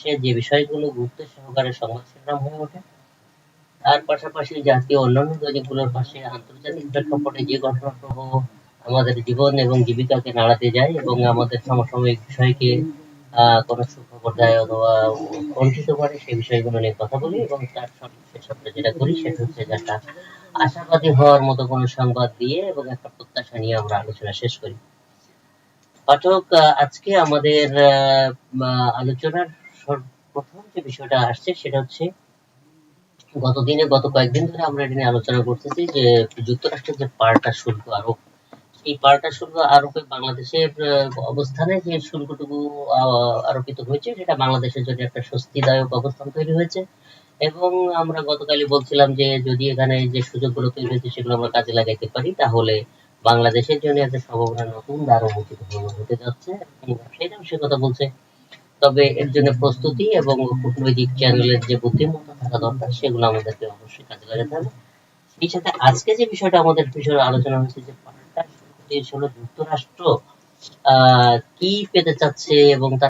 সে যে বিষয়গুলো গুরুত্ব সহকারে সংবাদ শিরোনাম হয়ে ওঠে, তার পাশাপাশি জাতীয় অন্যান্য দৈনিকগুলোর পাশে আন্তর্জাতিক প্রেক্ষাপটে যে ঘটনাপ্রবাহ আমাদের জীবন এবং জীবিকাকে নাড়াতে যায় এবং আমাদের সমসাময়িক বিষয়কে কোনো সুখবর দেয় অথবা কণ্ঠিত করে সেই বিষয়গুলো নিয়ে কথা বলি এবং তার সর্বশেষ আমরা যেটা করি সেটা হচ্ছে একটা আশাবাদী হওয়ার মতো কোনো সংবাদ দিয়ে এবং একটা প্রত্যাশা নিয়ে আমরা আলোচনা শেষ করি। পাঠক আজকে আমাদের আলোচনার সর- প্রথম যে বিষয়টা আসছে সেটা হচ্ছে গত দিনে গত কয়েকদিন ধরে আমরা এটা নিয়ে আলোচনা করতেছি যে যুক্তরাষ্ট্রের যে পাল্টা শুল্ক আরোপ, এই পাল্টা শুল্ক আরোপে বাংলাদেশের অবস্থানে যে শুল্কটুকু আরোপিত হয়েছে, সেটা বাংলাদেশের জন্য একটা স্বস্তিদায়ক অবস্থান তৈরি হয়েছে। এবং আমরা গতকালই বলছিলাম যে যদি এখানে যে সুযোগগুলো তৈরি হয়েছে সেগুলো আমরা কাজে লাগাইতে পারি, তাহলে বাংলাদেশের জন্য একটা সম্ভাবনা নতুন দ্বার উন্মোচিত হতে যাচ্ছে। এবং ব্যবসায়ীরাও সে কথা বলছে তবে এর জন্য প্রস্তুতি এবং কূটনৈতিক চ্যানেলের যে বুদ্ধিমত্তা থাকা দরকার, সেগুলো আমাদেরকে অবশ্যই কাজে লাগাতে হবে। সেই সাথে আজকে যে বিষয়টা আমাদের বিষয়ে আলোচনা হচ্ছে যে পাল্টা যুক্তরাষ্ট্র, আহ, কি পেতে চাচ্ছে এবং